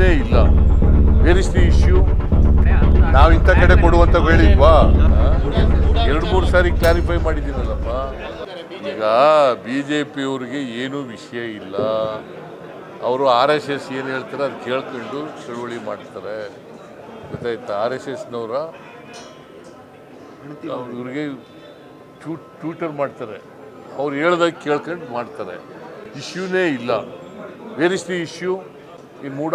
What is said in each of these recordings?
ಇಶ್ಯೂನೇ ಇಲ್ಲ. Where is the issue ನಾವು ಇಂಥ ಕಡೆ ಕೊಡುವಂತ ಹೇಳಿದ್ವಾ ಎರಡು ಮೂರು ಸಾರಿ ಕ್ಲಾರಿಫೈ ಮಾಡಿದ್ದೀನಲ್ಲಪ್ಪ. ಈಗ ಬಿ ಜೆ ಪಿಯವ್ರಿಗೆ ಏನೂ ವಿಷಯ ಇಲ್ಲ. ಅವರು ಆರ್ ಎಸ್ ಎಸ್ ಏನು ಹೇಳ್ತಾರೆ ಅದು ಕೇಳ್ಕೊಂಡು ಚಳುವಳಿ ಮಾಡ್ತಾರೆ. ಗೊತ್ತಾಯ್ತಾ? ಆರ್ ಎಸ್ ಎಸ್ನವರ ಇವ್ರಿಗೆ ಟ್ಯೂ ಟ್ಯೂಟರ್ ಮಾಡ್ತಾರೆ. ಅವ್ರು ಹೇಳ್ದಾಗ ಕೇಳ್ಕೊಂಡು ಮಾಡ್ತಾರೆ. ಇಶ್ಯೂನೇ ಇಲ್ಲ. Where is the issue in MUDA?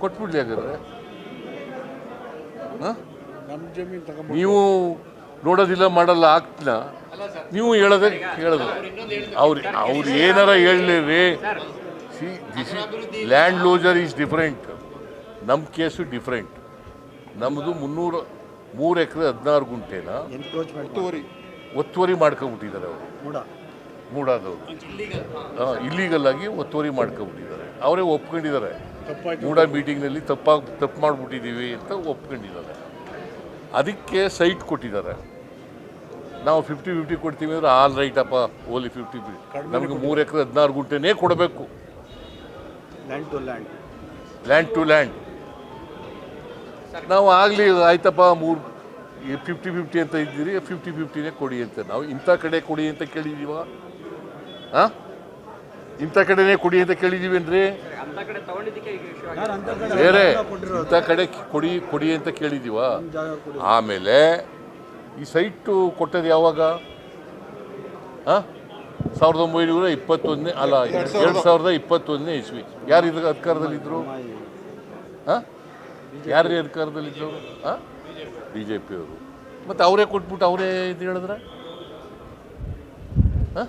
ಕೊಟ್ಬಿಡ್ಲಿ ಹಾಗಾದ್ರೆ. ನೀವು ನೋಡೋದಿಲ್ಲ ಮಾಡಲ್ಲ ಆಗ್ತಿಲ್ಲ. ನೀವು ಹೇಳದೆ ಹೇಳೋದು ಅವ್ರು ಅವ್ರು ಏನಾರ ಹೇಳಲಿ see this land loser is different ನಮ್ಮ ಕೇಸು ಡಿಫ್ರೆಂಟ್ ನಮ್ಮದು ಮುನ್ನೂರು ಮೂರು ಎಕರೆ ಹದಿನಾರು ಗುಂಟೆನ? ಒತ್ತುವರಿ. ಒತ್ತುವರಿ ಮಾಡ್ಕೊಂಬಿಟ್ಟಿದ್ದಾರೆ ಅವರು. ಮೂಡ. ಮೂಡಾದವರು. ಹಾಂ ಇಲ್ಲೀಗಲ್ ಆಗಿ ಒತ್ತುವರಿ ಮಾಡ್ಕೊಂಬಿಟ್ಟಿದ್ದಾರೆ. ಅವರೇ ಒಪ್ಕೊಂಡಿದ್ದಾರೆ. ಮೂಡ ಮೀಟಿಂಗ್ನಲ್ಲಿ ತಪ್ಪಾಗಿ ತಪ್ಪು ಮಾಡಿಬಿಟ್ಟಿದ್ದೀವಿ ಅಂತ ಒಪ್ಕೊಂಡಿದ್ದಾರೆ. ಅದಕ್ಕೆ ಸೈಟ್ ಕೊಟ್ಟಿದ್ದಾರೆ. ನಾವು ಫಿಫ್ಟಿ ಫಿಫ್ಟಿ ಕೊಡ್ತೀವಿ ಅಂದರೆ ಆಲ್ ರೈಟ್ ಅಪ್ಪ ಓಲಿ ಫಿಫ್ಟಿ ಫಿಫ್ಟಿ ನಮಗೆ ಮೂರು ಎಕರೆ ಹದಿನಾರು ಗುಂಟೆನೇ ಕೊಡಬೇಕು. Land to land land to land ನಾವು ಆಗಲಿ ಆಯ್ತಪ್ಪ ಮೂರು ಫಿಫ್ಟಿ ಫಿಫ್ಟಿ ಅಂತ ಇದ್ದೀರಿ ಫಿಫ್ಟಿ ಫಿಫ್ಟಿನೇ ಕೊಡಿ ಅಂತ. ನಾವು ಇಂಥ ಕಡೆ ಕೊಡಿ ಅಂತ ಕೇಳಿದ್ದೀವ? ಹಾಂ? ಇಂಥ ಕಡೆನೇ ಕೊಡಿ ಅಂತ ಕೇಳಿದ್ದೀವಿ ಅಂತ ಕಡೆ ತಗೊಂಡಿದ್ದಕ್ಕೆ ಈಗ ಇಶ್ಯೂ ಬೇರೆ ಇಂಥ ಕಡೆ ಕೊಡಿ ಕೊಡಿ ಅಂತ ಕೇಳಿದೀವ. ಆಮೇಲೆ ಈ ಸೈಟು ಕೊಟ್ಟದ್ದು ಯಾವಾಗ? ಹಾಂ? ಸಾವಿರದ ಒಂಬೈನೂರ ಇಪ್ಪತ್ತೊಂದನೇ ಅಲ್ಲ ಎರಡು ಸಾವಿರದ ಇಪ್ಪತ್ತೊಂದನೇ ಇಸ್ವಿ. ಯಾರು ಇದ್ರ ಅಧಿಕಾರದಲ್ಲಿದ್ದರು ಹಾಂ? ಯಾರು ಅಧಿಕಾರದಲ್ಲಿದ್ದರು ಹಾಂ? ಬಿ ಜೆ ಪಿಯವರು ಮತ್ತು ಅವರೇ ಕೊಟ್ಬಿಟ್ಟು ಅವರೇ ಇದು ಹೇಳಿದ್ರೆ? ಹಾಂ?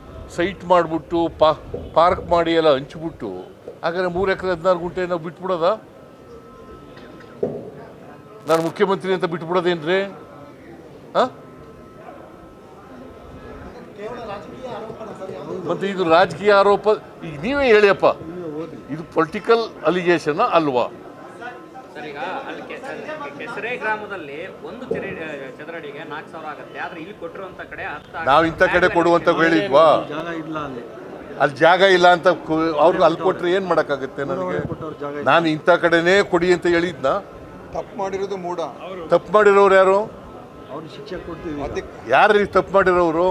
ಸೈಟ್ ಮಾಡಿಬಿಟ್ಟು ಪಾ, ಪಾರ್ಕ್ ಮಾಡಿ ಎಲ್ಲ ಹಂಚ್ಬಿಟ್ಟು, ಹಾಗಾದ್ರೆ ಮೂರು ಎಕರೆ ಹದಿನಾರು ಗುಂಟೆ ನಾವು ಬಿಟ್ಬಿಡೋದ? ನಾನು ಮುಖ್ಯಮಂತ್ರಿ ಅಂತ ಬಿಟ್ಬಿಡೋದೇನ್ರಿ? ಹಾಂ? ಮತ್ತು ಇದು ರಾಜಕೀಯ ಆರೋಪ, ಈಗ ನೀವೇ ಹೇಳಿಯಪ್ಪ, ಇದು ಪೊಲಿಟಿಕಲ್ ಅಲಿಗೇಷನ್ ಅಲ್ವಾ? ಸರ್ ಈಗ ಅಲ್ಲಿ ಕೆಸರೆ ಗ್ರಾಮದಲ್ಲಿ ಒಂದು ಚರಿ ಚದರಡಿಗೆ ನಾಲ್ಕು ಸಾವಿರ ಆಗುತ್ತೆ. ಆದ್ರೆ ಇಲ್ಲಿ ಕೊಟ್ಟಿರುವಂತ ಕಡೆ ನಾವು ಇಂಥ ಕಡೆ ಕೊಡುವಂತ ಹೇಳಿದ್ವಾ ಜಾಗ ಇಲ್ಲ ಅಲ್ಲಿ. ಅಲ್ಲಿ ಜಾಗ ಇಲ್ಲ ಅಂತ ಅವ್ರಿಗೆ ಅಲ್ಲಿ ಕೊಟ್ರೆ ಏನು ಮಾಡೋಕ್ಕಾಗುತ್ತೆ ನನಗೆ? ನಾನು ಇಂಥ ಕಡೆನೇ ಕೊಡಿ ಅಂತ ಹೇಳಿದ್ನ? ತಪ್ಪು ಮಾಡಿರೋದು ಮೂಡ. ತಪ್ಪು ಮಾಡಿರೋರು ಯಾರು? ಅವ್ರು ಶಿಕ್ಷೆ ಕೊಡ್ತೀವಿ ಅದಕ್ಕೆ ಯಾರು ತಪ್ಪು ಮಾಡಿರೋರು?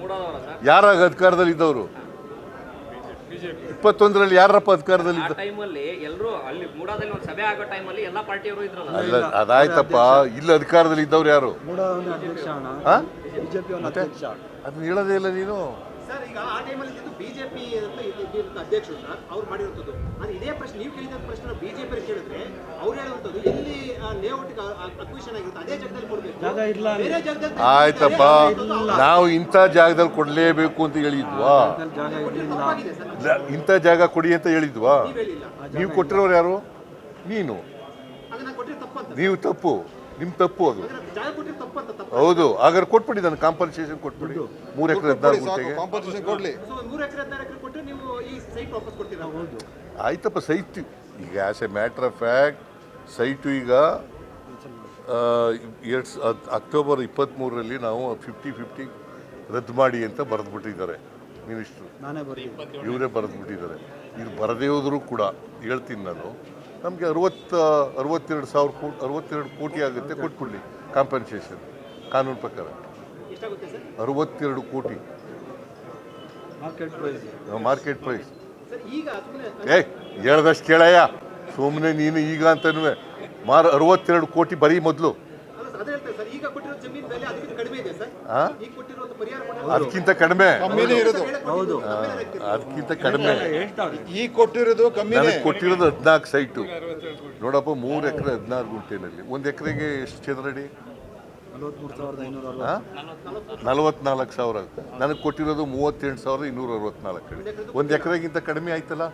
ಯಾರ ಯಾರಾಗ ಅಧಿಕಾರದಲ್ಲಿ ಇದ್ದವರು ಇಪ್ಪತ್ತೊಂದರಲ್ಲಿ ಯಾರಪ್ಪ ಅಧಿಕಾರದಲ್ಲಿ ಟೈಮಲ್ಲಿ ಎಲ್ಲರೂ ಅಲ್ಲಿ ಮೂಡಾದಲ್ಲಿ ಒಂದು ಸಭೆ ಆಗೋ ಟೈಮಲ್ಲಿ ಎಲ್ಲಾ ಪಾರ್ಟಿಯವರು ಇದ್ರಲ್ಲ. ಅಲ್ಲ ಅದಾಯ್ತಪ್ಪ. ಇಲ್ಲಿ ಅಧಿಕಾರದಲ್ಲಿ ಇದ್ದವ್ರು ಯಾರು? ಅದನ್ನ ಹೇಳೋದೇ ಇಲ್ಲ ನೀನು. ಸರ್ ಈಗ ಆ ಟೈಮಲ್ಲಿ ಇದ್ದು ಬಿಜೆಪಿ ಅಂತ ಇದ್ದಿದ್ದ ಅಧ್ಯಕ್ಷರು ಸರ್ ಅವ್ರು ಮಾಡಿರುವಂಥದ್ದು. ನಾನು ಇದೇ ಪ್ರಶ್ನೆ ನೀವು ಕೇಳಿದ ಪ್ರಶ್ನೆ ಬಿಜೆಪಿ ಕೇಳಿದ್ರೆ ಅವ್ರು ಹೇಳುವಂಥದ್ದು ಆಯ್ತಪ್ಪ. ನಾವು ಇಂಥ ಜಾಗದಲ್ಲಿ ಕೊಡಲೇಬೇಕು ಅಂತ ಹೇಳಿದ್ವಾ? ಇಂಥ ಜಾಗ ಕೊಡಿ ಅಂತ ಹೇಳಿದ್ವಾ? ನೀವು ಕೊಟ್ಟಿರೋರು ಯಾರು? ನೀನು. ಅದನ್ನ ಕೊಟ್ಟಿರೋ ತಪ್ಪಂತ ನೀವು ತಪ್ಪು. ನಿಮ್ಮ ತಪ್ಪು ಅದು. ಹೌದು. ಹಾಗಾದ್ರೆ ಕೊಟ್ಬಿಡಿ ನಾನು ಕಾಂಪನ್ಸೇಷನ್ ಕೊಟ್ಬಿಡಿ. ಮೂರು ಎಕರೆ ಹದಿನಾರು ಗುಂಟೆಗೆ ಕಾಂಪನ್ಸೇಷನ್ ಕೊಡ್ಲಿ. ಸೊ ಮೂರು ಎಕರೆ ಹದಿನಾರು ಎಕರೆ ಕೊಟ್ಟರೆ ನೀವು ಈ ಸೈಟ್ ವಾಪಸ್ ಕೊಡ್ತೀರಾ? ಹೌದು. ಆಯ್ತಪ್ಪ ಸೈಟ್ ಈಗ as a matter of fact site ಈಗ ಎರಡು ಅಕ್ಟೋಬರ್ ಇಪ್ಪತ್ತ್ಮೂರರಲ್ಲಿ ನಾವು ಫಿಫ್ಟಿ ಫಿಫ್ಟಿ ರದ್ದು ಮಾಡಿ ಅಂತ ಬರೆದ್ಬಿಟ್ಟಿದ್ದಾರೆ ಮಿನಿಸ್ಟ್ರು. ಇವರೇ ಬರೆದ್ಬಿಟ್ಟಿದ್ದಾರೆ. ಇದು ಬರದೇ ಹೋದರೂ ಕೂಡ ಹೇಳ್ತೀನಿ ನಾನು ನಮಗೆ ಅರವತ್ತು ಅರವತ್ತೆರಡು ಸಾವಿರ ಕೋಟಿ ಅರವತ್ತೆರಡು ಕೋಟಿ ಆಗುತ್ತೆ ಕೊಟ್ಬಿಡ್ಲಿ ಕಾಂಪನ್ಸೇಷನ್ ಕಾನೂನು ಪ್ರಕಾರ. ಅರವತ್ತೆರಡು ಕೋಟಿ. ಮಾರ್ಕೆಟ್ ಪ್ರೈಸ್ ಏಯ್ ಹೇಳ್ದಷ್ಟು ಕೇಳಯ್ಯ. ಸುಮ್ಮನೆ ನೀನು ಈಗ ಅಂತನೂ ಮಾರು ಅರವತ್ತೆರಡು ಕೋಟಿ ಬರೀ ಮೊದಲು. ಅಲ್ಲ ಸರ್ ಸರ್ ಈಗ ಕೊಟ್ಟಿರೋ ಜಮೀನು ಬೆಲೆ ಅದಕ್ಕಿಂತ ಕಡಿಮೆ? ಈಗ ಅದಕ್ಕಿಂತ ಕಡಿಮೆ. ಹೌದು. ಅದಕ್ಕಿಂತ ಕಡಿಮೆ. ಈ ಕೊಟ್ಟಿರೋದು ಕಮ್ಮಿ ನನಗೆ ಕೊಟ್ಟಿರೋದು ಹದಿನಾಲ್ಕು ಸೈಟು ನೋಡಪ್ಪ ಮೂರು ಎಕರೆ ಹದಿನಾರು ಗುಂಟೆನಲ್ಲಿ. ಒಂದು ಎಕರೆಗೆ ಎಷ್ಟು ಚದರಡಿ ನಲವತ್ನಾಲ್ಕು ಸಾವಿರ ಆಗುತ್ತೆ. ನನಗೆ ಕೊಟ್ಟಿರೋದು ಮೂವತ್ತೆಂಟು ಸಾವಿರದ ಇನ್ನೂರ ಅರವತ್ನಾಲ್ಕು ಅಡಿ. ಒಂದು ಎಕರೆಗಿಂತ ಕಡಿಮೆ ಆಯ್ತಲ್ಲ?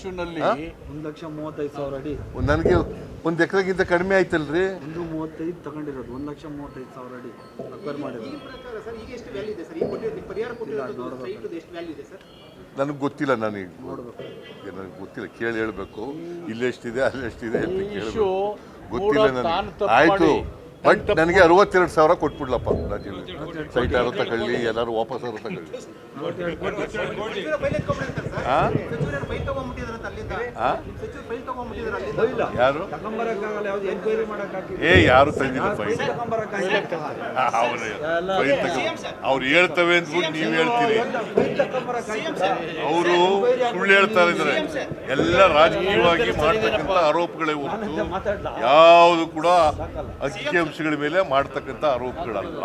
ಇಶ್ಯೂನಲ್ಲಿ ಒಂದು ಲಕ್ಷ ಮೂವತ್ತೈದು ಸಾವಿರ ಅಡಿ. ಒಂದ್ ನನಗೆ ಒಂದು ಎಕರೆಗಿಂತ ಕಡಿಮೆ ಆಯ್ತಲ್ರಿ? ಒಂದು ಮೂವತ್ತೈದು ತಗೊಂಡಿರೋದು ಒಂದು ಲಕ್ಷ ಮೂವತ್ತೈದು ಸಾವಿರ ಅಡಿ ಅಕ್ವೈರ್ ಮಾಡಿರೋದು. ಈ ಪ್ರಕಾರ ಸರ್ ಈಗ ಎಷ್ಟು ವ್ಯಾಲ್ಯೂ ಇದೆ ಸರ್? ಈಗ ಕೊಟ್ಟಿರೋ ನೀವು ಪರಿಹಾರ ಎಷ್ಟು ವ್ಯಾಲ್ಯೂ ಇದೆ ಸರ್? ನನಗೆ ಗೊತ್ತಿಲ್ಲ ನನಗೆ. ನನಗೆ ಗೊತ್ತಿಲ್ಲ ಕೇಳಿ ಹೇಳಬೇಕು. ಇಲ್ಲೆಷ್ಟಿದೆ ಅಲ್ಲೆಷ್ಟಿದೆ ಅಂತ ಕೇಳಬೇಕು. ಗೊತ್ತಿಲ್ಲ ನನಗೆ. ಆಯ್ತು. ಬಟ್ ನನಗೆ ಅರವತ್ತೆರಡು ಸಾವಿರ ಕೊಟ್ಬಿಡ್ಲಪ್ಪ ರಾಜೀವ್ ಸೈಟ್ ಯಾರು ತಗೊಳ್ಳಿ ಎಲ್ಲರೂ ವಾಪಸ್ ಯಾರು ತಗೊಳ್ಳಿ ಯಾರು? ಏ ಯಾರು ತಂದಿಲ್ಲ ಫೈಲ್? ಅವ್ರು. ಹೇಳ್ತವೆ ಅಂದ್ಬಿಟ್ಟು ನೀವು ಹೇಳ್ತೀರಿ. ಅವರು ಸುಳ್ಳು ಹೇಳ್ತಾ ಇದ್ದಾರೆ ಎಲ್ಲ ರಾಜಕೀಯವಾಗಿ ಮಾಡ್ತಕ್ಕಂಥ ಆರೋಪಗಳೇ ಹೊರತು ಯಾವುದು ಕೂಡ ಅಂಕಿಅಂಶಗಳ ಮೇಲೆ ಮಾಡ್ತಕ್ಕಂಥ ಆರೋಪಗಳಲ್ಲ.